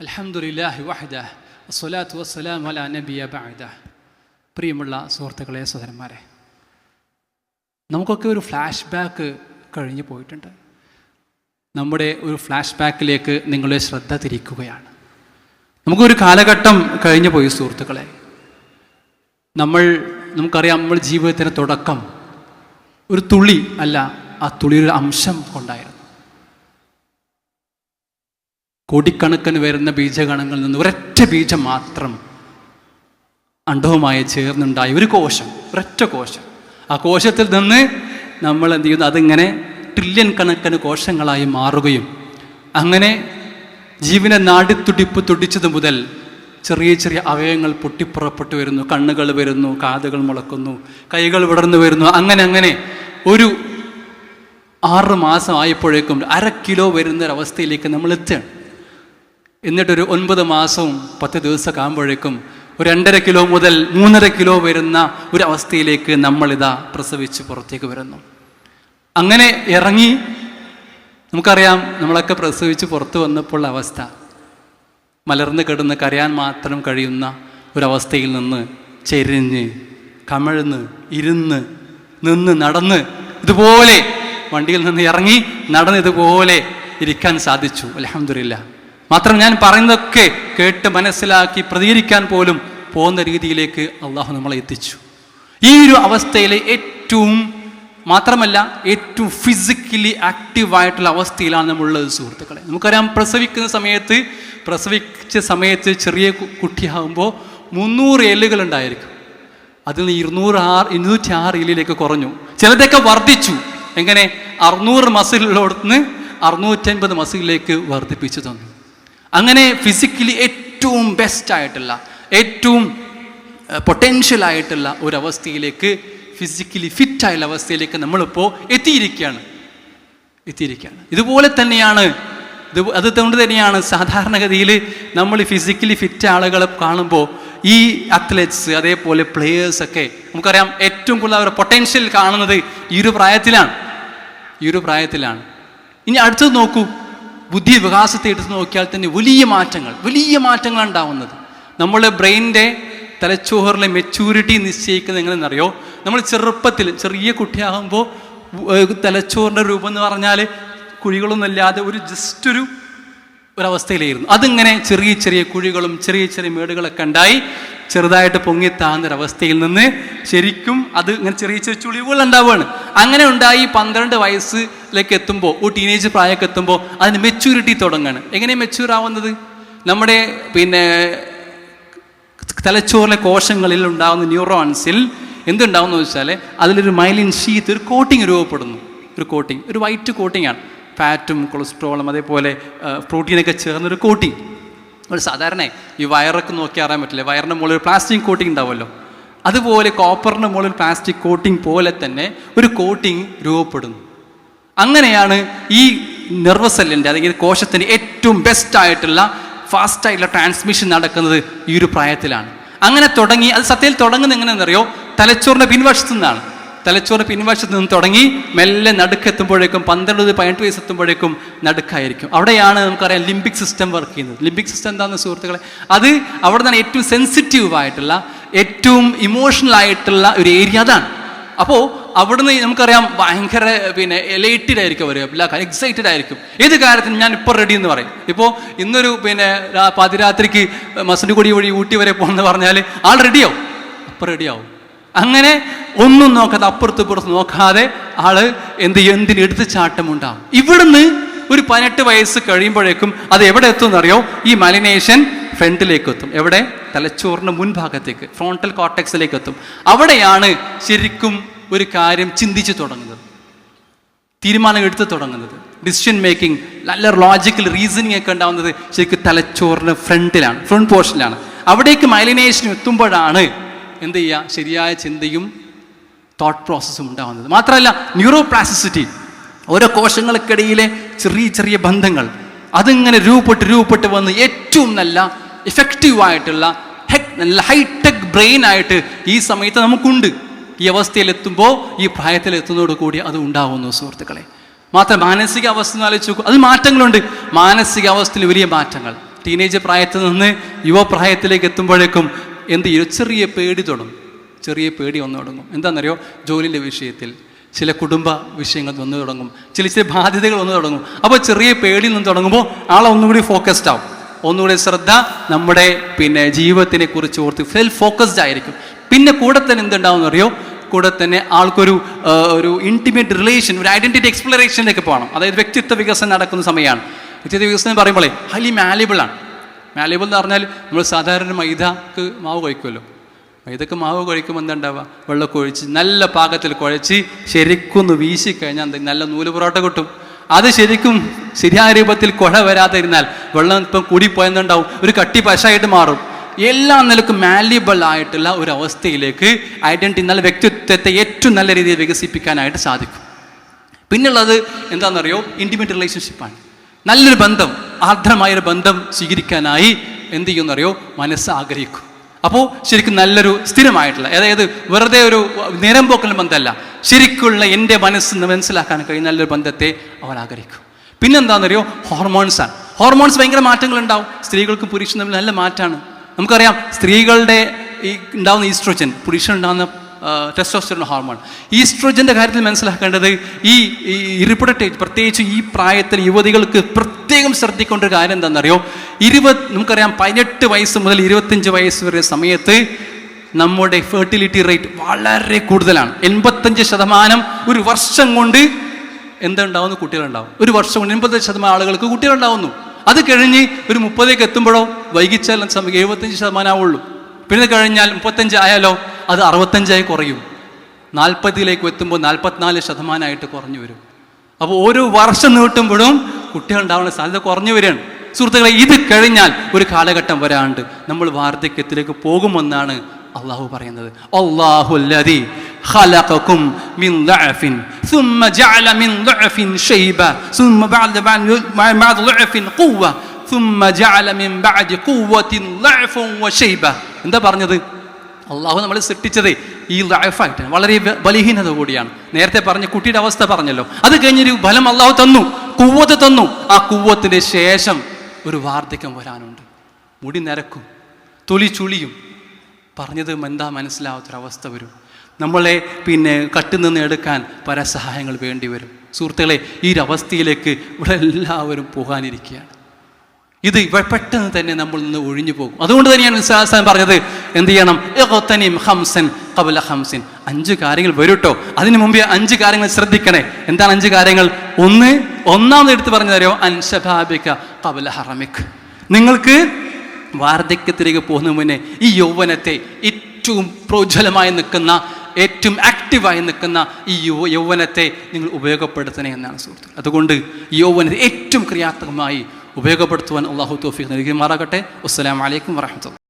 അൽഹംദുലില്ലാഹി വഹദ അസ്വലാത്തു വസ്സലാം അലാ നബിയ ബഅദ. പ്രിയമുള്ള സുഹൃത്തുക്കളെ സഹോദരന്മാരെ നമുക്കൊക്കെ ഒരു ഫ്ലാഷ് ബാക്ക് കഴിഞ്ഞു പോയിട്ടുണ്ട്. നമ്മുടെ ഒരു ഫ്ലാഷ് ബാക്കിലേക്ക് നിങ്ങളെ ശ്രദ്ധ തിരിക്കുകയാണ്. നമുക്കൊരു കാലഘട്ടം കഴിഞ്ഞു പോയി സുഹൃത്തുക്കളെ. നമ്മൾ നമുക്കറിയാം നമ്മൾ ജീവിതത്തിന്റെ തുടക്കം ഒരു തുളി അല്ല ആ തുള്ളിയുടെ അംശം കൊണ്ടായിരുന്നു. കോടിക്കണക്കിന് വരുന്ന ബീജഗണങ്ങളിൽ നിന്ന് ഒരൊറ്റ ബീജം മാത്രം അണ്ഡവുമായി ചേർന്നുണ്ടായ ഒരു കോശം ഒരൊറ്റ കോശം. ആ കോശത്തിൽ നിന്ന് നമ്മൾ എന്ത് ചെയ്യുന്നു? അതിങ്ങനെ ട്രില്യൺ കണക്കിന് കോശങ്ങളായി മാറുകയും അങ്ങനെ ജീവനെ നാടിത്തുടിപ്പ് തുടിച്ചത് മുതൽ ചെറിയ ചെറിയ അവയവങ്ങൾ പൊട്ടിപ്പുറപ്പെട്ടു വരുന്നു. കണ്ണുകൾ വരുന്നു കാതുകൾ മുളക്കുന്നു കൈകൾ വിടർന്നു വരുന്നു. അങ്ങനെ അങ്ങനെ ഒരു ആറ് മാസം ആയപ്പോഴേക്കും അര കിലോ വരുന്ന ഒരവസ്ഥയിലേക്ക് നമ്മൾ എത്തുകയാണ്. എന്നിട്ടൊരു ഒൻപത് മാസവും പത്ത് ദിവസം ആകുമ്പോഴേക്കും ഒരു രണ്ടര കിലോ മുതൽ മൂന്നര കിലോ വരുന്ന ഒരു അവസ്ഥയിലേക്ക് നമ്മളിതാ പ്രസവിച്ച് പുറത്തേക്ക് വരുന്നു. അങ്ങനെ ഇറങ്ങി നമുക്കറിയാം നമ്മളൊക്കെ പ്രസവിച്ച് പുറത്ത് വന്നപ്പോൾ അവസ്ഥ. മലർന്ന് കിടന്ന് കരയാൻ മാത്രം കഴിയുന്ന ഒരവസ്ഥയിൽ നിന്ന് ചെരിഞ്ഞ് കമഴ്ന്ന് ഇരുന്ന് നിന്ന് നടന്ന് ഇതുപോലെ വണ്ടിയിൽ നിന്ന് ഇറങ്ങി നടന്ന് ഇതുപോലെ ഇരിക്കാൻ സാധിച്ചു. അലഹമില്ല മാത്രം ഞാൻ പറയുന്നതൊക്കെ കേട്ട് മനസ്സിലാക്കി പ്രതികരിക്കാൻ പോലും പോകുന്ന രീതിയിലേക്ക് അള്ളാഹു നമ്മളെ എത്തിച്ചു. ഈ ഒരു അവസ്ഥയിലെ ഏറ്റവും മാത്രമല്ല ഏറ്റവും ഫിസിക്കലി ആക്റ്റീവായിട്ടുള്ള അവസ്ഥയിലാണ് നമ്മളുള്ളത് സുഹൃത്തുക്കളെ. നമുക്കറിയാം പ്രസവിക്കുന്ന സമയത്ത് പ്രസവിച്ച സമയത്ത് ചെറിയ കുട്ടിയാകുമ്പോൾ മുന്നൂറ് എല്ലുകൾ ഉണ്ടായിരിക്കും. അതിൽ നിന്ന് ഇരുന്നൂറ് ആറ് ഇരുന്നൂറ്റി ആറ് എല്ലിലേക്ക് കുറഞ്ഞു. ചിലതൊക്കെ വർദ്ധിച്ചു. എങ്ങനെ? അറുന്നൂറ് മസിലുള്ളടത്തുനിന്ന് അറുന്നൂറ്റൻപത് മസിലിലേക്ക് വർദ്ധിപ്പിച്ചു തന്നു. അങ്ങനെ ഫിസിക്കലി ഏറ്റവും ബെസ്റ്റ് ആയിട്ടുള്ള ഏറ്റവും പൊട്ടൻഷ്യൽ ആയിട്ടുള്ള ഒരു അവസ്ഥയിലേക്ക് ഫിസിക്കലി ഫിറ്റായുള്ള അവസ്ഥയിലേക്ക് നമ്മളിപ്പോൾ എത്തിയിരിക്കുകയാണ്. എത്തിയിരിക്കുകയാണ്. ഇതുപോലെ തന്നെയാണ് ഇത് അതുകൊണ്ട് തന്നെയാണ് സാധാരണഗതിയിൽ നമ്മൾ ഫിസിക്കലി ഫിറ്റ് ആളുകളെ കാണുമ്പോൾ ഈ അത്ലറ്റ്സ് അതേപോലെ പ്ലേയേഴ്സ് ഒക്കെ നമുക്കറിയാം ഏറ്റവും കൂടുതൽ അവരുടെ പൊട്ടൻഷ്യൽ കാണുന്നത് ഈ ഒരു പ്രായത്തിലാണ്. ഈ ഒരു പ്രായത്തിലാണ്. ഇനി അടുത്തത് നോക്കൂ. ബുദ്ധി വികാസത്തെ എടുത്ത് നോക്കിയാൽ തന്നെ വലിയ മാറ്റങ്ങൾ വലിയ മാറ്റങ്ങൾ ഉണ്ടാവുന്നത്. നമ്മളെ ബ്രെയിനിന്റെ തലച്ചോറിലെ മെച്യൂരിറ്റി നിശ്ചയിക്കുന്നത് എങ്ങനെയെന്നറിയോ നമ്മൾ ചെറുപ്പത്തിൽ ചെറിയ കുട്ടിയാകുമ്പോൾ തലച്ചോറിന്റെ രൂപം എന്ന് പറഞ്ഞാൽ കുഴികളൊന്നും ഇല്ലാതെ ഒരു ജസ്റ്റ് ഒരു ഒരവസ്ഥയിലായിരുന്നു. അതിങ്ങനെ ചെറിയ ചെറിയ കുഴികളും ചെറിയ ചെറിയ മേടുകളൊക്കെ ഉണ്ടായി ചെറുതായിട്ട് പൊങ്ങിത്താന്നൊരവസ്ഥയിൽ നിന്ന് ശരിക്കും അത് ഇങ്ങനെ ചെറിയ ചെറിയ ചുളിവുകൾ ഉണ്ടാവുകയാണ്. അങ്ങനെ ഉണ്ടായി പന്ത്രണ്ട് വയസ്സിലേക്ക് എത്തുമ്പോൾ ഒരു ടീനേജ് പ്രായമൊക്കെ എത്തുമ്പോൾ അതിന് മെച്യൂരിറ്റി തുടങ്ങുകയാണ് എങ്ങനെ മെച്യൂർ ആവുന്നത്? നമ്മുടെ പിന്നെ തലച്ചോറിലെ കോശങ്ങളിൽ ഉണ്ടാകുന്ന ന്യൂറോൺസിൽ എന്തുണ്ടാവുമെന്ന് വെച്ചാൽ അതിലൊരു മൈലിൻ ഷീത്ത് ഒരു കോട്ടിങ് രൂപപ്പെടുന്നു. ഒരു കോട്ടിങ് ഒരു വൈറ്റ് കോട്ടിംഗ് ആണ്. ഫാറ്റും കൊളസ്ട്രോളും അതേപോലെ പ്രോട്ടീനൊക്കെ ചേർന്നൊരു കോട്ടിങ് ഒരു സാധാരണ ഈ വയറൊക്കെ നോക്കി അറിയാൻ പറ്റില്ല? വയറിന്റെ മുകളിൽ ഒരു പ്ലാസ്റ്റിക് കോട്ടിംഗ് ഉണ്ടാവുമല്ലോ. അതുപോലെ കോപ്പറിന്റെ മുകളിൽ പ്ലാസ്റ്റിക് കോട്ടിംഗ് പോലെ തന്നെ ഒരു കോട്ടിംഗ് രൂപപ്പെടുന്നു. അങ്ങനെയാണ് ഈ നെർവസ് സെല്ലിന്റെ അല്ലെങ്കിൽ കോശത്തിന്റെ ഏറ്റവും ബെസ്റ്റ് ആയിട്ടുള്ള ഫാസ്റ്റ് ആയിട്ടുള്ള ട്രാൻസ്മിഷൻ നടക്കുന്നത് ഈ ഒരു പ്രായത്തിലാണ്. അങ്ങനെ തുടങ്ങി അത് സത്യത്തിൽ തുടങ്ങുന്നത് എങ്ങനെയെന്നറിയോ തലച്ചോറിന്റെ പിൻവശത്തു നിന്നാണ്. തലച്ചോറിന് പിൻവശത്ത് നിന്ന് തുടങ്ങി മെല്ലെ നടുക്കെത്തുമ്പോഴേക്കും പന്ത്രണ്ട് പതിനെട്ട് വയസ്സ് എത്തുമ്പോഴേക്കും നടുക്കായിരിക്കും. അവിടെയാണ് നമുക്കറിയാം ലിംബിക് സിസ്റ്റം വർക്ക് ചെയ്യുന്നത്. ലിംബിക് സിസ്റ്റം എന്താണെന്ന് സുഹൃത്തുക്കളെ? അത് അവിടെ നിന്നാണ് ഏറ്റവും സെൻസിറ്റീവ് ആയിട്ടുള്ള ഏറ്റവും ഇമോഷണൽ ആയിട്ടുള്ള ഒരു ഏരിയ അതാണ്. അപ്പോൾ അവിടുന്ന് നമുക്കറിയാം ഭയങ്കര പിന്നെ എലൈറ്റഡ് ആയിരിക്കും അവർ എല്ലാ എക്സൈറ്റഡ് ആയിരിക്കും. ഏത് കാര്യത്തിനും ഞാൻ ഇപ്പോൾ റെഡി എന്ന് പറയും. ഇപ്പോൾ ഇന്നൊരു പിന്നെ പാതിരാത്രിക്ക് മസനഗുടി വഴി ഊട്ടി വരെ പോകണമെന്ന് പറഞ്ഞാൽ ആൾ റെഡിയാവും അപ്പം റെഡിയാവും അങ്ങനെ ഒന്നും നോക്കാതെ അപ്പുറത്ത് ഇപ്പുറത്ത് നോക്കാതെ ആൾ എന്ത് എന്തിന് എടുത്ത് ചാട്ടമുണ്ടാവും. ഇവിടുന്ന് ഒരു പതിനെട്ട് വയസ്സ് കഴിയുമ്പോഴേക്കും അത് എവിടെ എത്തും എന്നറിയോ ഈ മലിനേഷൻ ഫ്രണ്ടിലേക്ക് എത്തും എവിടെ? തലച്ചോറിന്റെ മുൻഭാഗത്തേക്ക് ഫ്രോണ്ടൽ കോർട്ടക്സിലേക്ക് എത്തും അവിടെയാണ് ശരിക്കും ഒരു കാര്യം ചിന്തിച്ചു തുടങ്ങുന്നത്. തീരുമാനം എടുത്ത് തുടങ്ങുന്നത്. ഡിസിഷൻ മേക്കിംഗ് നല്ല ലോജിക്കൽ റീസണിങ് ഒക്കെ ഉണ്ടാവുന്നത് ശരിക്കും തലച്ചോറിന് ഫ്രണ്ടിലാണ് ഫ്രണ്ട് പോർഷനിലാണ് അവിടേക്ക് മൈലിനേഷൻ എത്തുമ്പോഴാണ് എന്ത് ചെയ്യുക? ശരിയായ ചിന്തയും തോട്ട് പ്രോസസ്സും ഉണ്ടാവുന്നത്. മാത്രമല്ല ന്യൂറോ പ്ലാസ്റ്റിസിറ്റി ഓരോ കോശങ്ങൾക്കിടയിലെ ചെറിയ ചെറിയ ബന്ധങ്ങൾ അതിങ്ങനെ രൂപപ്പെട്ട് രൂപപ്പെട്ട് വന്ന് ഏറ്റവും നല്ല ഇഫക്റ്റീവായിട്ടുള്ള ഹെക് നല്ല ഹൈടെക് ബ്രെയിൻ ആയിട്ട് ഈ സമയത്ത് നമുക്കുണ്ട്. ഈ അവസ്ഥയിലെത്തുമ്പോൾ ഈ പ്രായത്തിലെത്തുന്നതോട് കൂടി അത് ഉണ്ടാവുന്നു സുഹൃത്തുക്കളെ. മാത്രം മാനസിക അവസ്ഥ ആലോചിച്ച് അത് മാറ്റങ്ങളുണ്ട്. മാനസിക അവസ്ഥയിൽ വലിയ മാറ്റങ്ങൾ. ടീനേജ് പ്രായത്തിൽ നിന്ന് യുവപ്രായത്തിലേക്ക് എത്തുമ്പോഴേക്കും എന്ത് ചെറിയ പേടി തുടങ്ങും ചെറിയ പേടി വന്നു തുടങ്ങും. എന്താണെന്നറിയോ? ജോലിയുടെ വിഷയത്തിൽ ചില കുടുംബ വിഷയങ്ങൾ വന്നു തുടങ്ങും. ചില ചില ബാധ്യതകൾ വന്നു തുടങ്ങും. അപ്പോൾ ചെറിയ പേടി നിന്ന് തുടങ്ങുമ്പോൾ ആളെ ഒന്നുകൂടി ഫോക്കസ്ഡ് ആവും. ഒന്നുകൂടി ശ്രദ്ധ നമ്മുടെ പിന്നെ ജീവിതത്തിനെ കുറിച്ച് ഓർത്ത് ഫെൽ ഫോക്കസ്ഡ് ആയിരിക്കും. പിന്നെ കൂടെ തന്നെ എന്തുണ്ടാവും അറിയോ? കൂടെ തന്നെ ആൾക്കൊരു ഒരു ഇന്റിമേറ്റ് റിലേഷൻ ഒരു ഐഡന്റിറ്റി എക്സ്പ്ലറേഷനിലേക്ക് പോകണം. അതായത് വ്യക്തിത്വ വികസനം നടക്കുന്ന സമയമാണ്. വ്യക്തിത്വ വികസനം പറയുമ്പോഴേ ഹൈലി മാലിബിളാണ് മാലിബിൾ എന്ന് പറഞ്ഞാൽ നമ്മൾ സാധാരണ മൈദക്ക് മാവ് കഴിക്കുമല്ലോ. മൈദക്ക് മാവ് കഴിക്കുമ്പോൾ എന്താ ഉണ്ടാവുക വെള്ളമൊക്കെ ഒഴിച്ച് നല്ല പാകത്തിൽ കുഴച്ച് ശരിക്കൊന്ന് വീശി കഴിഞ്ഞാൽ നല്ല നൂൽ പൊറോട്ട കിട്ടും. അത് ശരിക്കും ശരിയായ രൂപത്തിൽ കുഴ വരാതിരുന്നാൽ വെള്ളം ഇപ്പം കൂടിപ്പോയെന്നുണ്ടാവും. ഒരു കട്ടി പശായിട്ട് മാറും. എല്ലാ നിലക്കും മാലിബിൾ ആയിട്ടുള്ള ഒരു അവസ്ഥയിലേക്ക് ഐഡന്റി നല്ല വ്യക്തിത്വത്തെ ഏറ്റവും നല്ല രീതിയിൽ വികസിപ്പിക്കാനായിട്ട് സാധിക്കും. പിന്നുള്ളത് എന്താണെന്നറിയോ? ഇന്റിമേറ്റ് റിലേഷൻഷിപ്പാണ് നല്ലൊരു ബന്ധം ആർദ്രമായൊരു ബന്ധം സ്വീകരിക്കാനായി എന്ത് ചെയ്യുമെന്നറിയോ? മനസ്സ് ആഗ്രഹിക്കും. അപ്പോൾ ശരിക്കും നല്ലൊരു സ്ഥിരമായിട്ടുള്ള അതായത് വെറുതെ ഒരു നേരം പോക്കൽ ബന്ധമല്ല ശരിക്കുള്ള എന്റെ മനസ്സ് മനസ്സിലാക്കാൻ കഴിയുന്ന നല്ലൊരു ബന്ധത്തെ അവൾ ആഗ്രഹിക്കും. പിന്നെന്താണെന്നറിയോ? ഹോർമോൺസാണ് ഹോർമോൺസ് ഭയങ്കര മാറ്റങ്ങളുണ്ടാവും. സ്ത്രീകൾക്കും പുരുഷനും തമ്മിൽ നല്ല മാറ്റമാണ്. നമുക്കറിയാം സ്ത്രീകളുടെ ഈ ഉണ്ടാകുന്ന ഈസ്ട്രോജൻ പുരുഷനുണ്ടാകുന്ന ടെസ്റ്റോസ്റ്ററോൺ ഹോർമോൺ. ഈസ്ട്രോജന്റെ കാര്യത്തിൽ മനസ്സിലാക്കേണ്ടത് ഈ ഇറിപ്രൊഡക്റ്റേജ് പ്രത്യേകിച്ച് ഈ പ്രായത്തിൽ യുവതികൾക്ക് പ്രത്യേകം ശ്രദ്ധിക്കേണ്ട ഒരു കാര്യം എന്താണെന്നറിയോ? ഇരുപത് നമുക്കറിയാം പതിനെട്ട് വയസ്സ് മുതൽ ഇരുപത്തഞ്ച് വയസ്സ് വരെ സമയത്ത് നമ്മുടെ ഫെർട്ടിലിറ്റി റേറ്റ് വളരെ കൂടുതലാണ്. എൺപത്തഞ്ച് ശതമാനം ഒരു വർഷം കൊണ്ട് എന്തുണ്ടാവുന്നു? കുട്ടികളുണ്ടാവും. ഒരു വർഷം കൊണ്ട് എൺപത്തഞ്ച് ശതമാനം ആളുകൾക്ക് കുട്ടികളുണ്ടാവുന്നു. അത് കഴിഞ്ഞ് ഒരു മുപ്പതേക്ക് എത്തുമ്പോഴോ വൈകിച്ചാൽ സമയം? എഴുപത്തഞ്ച് ശതമാനം ആവുള്ളൂ. പിന്നെ കഴിഞ്ഞാൽ മുപ്പത്തഞ്ച് ആയാലോ അത് അറുപത്തഞ്ചായി കുറയും. നാൽപ്പതിലേക്ക് എത്തുമ്പോൾ നാൽപ്പത്തിനാല് ശതമാനമായിട്ട് കുറഞ്ഞു വരും. അപ്പോൾ ഓരോ വർഷം നീട്ടുമ്പോഴും കുട്ടികൾ ഉണ്ടാവുന്ന സാധ്യത കുറഞ്ഞു വരികയാണ്. സുഹൃത്തുക്കളെ ഇത് കഴിഞ്ഞാൽ ഒരു കാലഘട്ടം വരാണ്ട് നമ്മൾ വാർദ്ധക്യത്തിലേക്ക് പോകുമെന്നാണ് അള്ളാഹു പറയുന്നത് അള്ളാഹു خلقكم من ضعف ثم جعل من ضعف شيبة ثم بعد بعد ضعف قوة ثم جعل من بعد قوة ضعف وشيبة എന്താ പറഞ്ഞത് അള്ളാഹു നമ്മൾ സൃഷ്ടിച്ചത് ഈ ലൈഫായിട്ട് വളരെ ബ- ബലഹീനത കൂടിയാണ് നേരത്തെ പറഞ്ഞ കുട്ടിയുടെ അവസ്ഥ പറഞ്ഞല്ലോ അത് കഴിഞ്ഞൊരു ബലം അള്ളാഹു തന്നു കുവ്വത്ത് തന്നു ആ കുവ്വത്തിന് ശേഷം ഒരു വാർദ്ധക്യം വരാനുണ്ട് മുടി നിരക്കും തൊലി ചുളിയും പറഞ്ഞത് എന്താ മനസ്സിലാവാത്തൊരവസ്ഥ വരും. നമ്മളെ പിന്നെ കട്ടുനിന്ന് എടുക്കാൻ പരസഹായങ്ങൾ വേണ്ടി വരും. സുഹൃത്തുക്കളെ ഈ ഒരു അവസ്ഥയിലേക്ക് ഇവിടെ എല്ലാവരും പോകാനിരിക്കുകയാണ്. ഇത് പെട്ടെന്ന് തന്നെ നമ്മൾ നിന്ന് ഒഴിഞ്ഞു പോകും. അതുകൊണ്ട് തന്നെയാണ് വിശ്വാസം പറഞ്ഞത് എന്ത് ചെയ്യണം? ഇഖ്തനിം ഹംസൻ ഖബല ഹംസൻ അഞ്ച് കാര്യങ്ങൾ വരും കേട്ടോ അതിനു മുമ്പേ അഞ്ച് കാര്യങ്ങൾ ശ്രദ്ധിക്കണേ. എന്താണ് അഞ്ച് കാര്യങ്ങൾ? ഒന്ന് ഒന്നാമത് എടുത്ത് പറഞ്ഞു തരുമോ? അൻഷഭാബിക കബല ഹറമിക്. നിങ്ങൾക്ക് വാർദ്ധക്യത്തിലേക്ക് പോകുന്ന മുന്നേ ഈ യൗവനത്തെ ഏറ്റവും പ്രോജ്വലമായി നിൽക്കുന്ന ഏറ്റവും ആക്റ്റീവായി നിൽക്കുന്ന ഈ യുവ യൗവനത്തെ നിങ്ങൾ ഉപയോഗപ്പെടുത്തണേ എന്നാണ് സുഹൃത്തുക്കൾ അതുകൊണ്ട് യൗവനത്തെ ഏറ്റവും ക്രിയാത്മകമായി ഉപയോഗപ്പെടുത്തുവാൻ അള്ളാഹു തോഫിക്ക് നൽകി മാറാകട്ടെ അസ്സലാമലൈക്കും വറഹമത്തുള്ള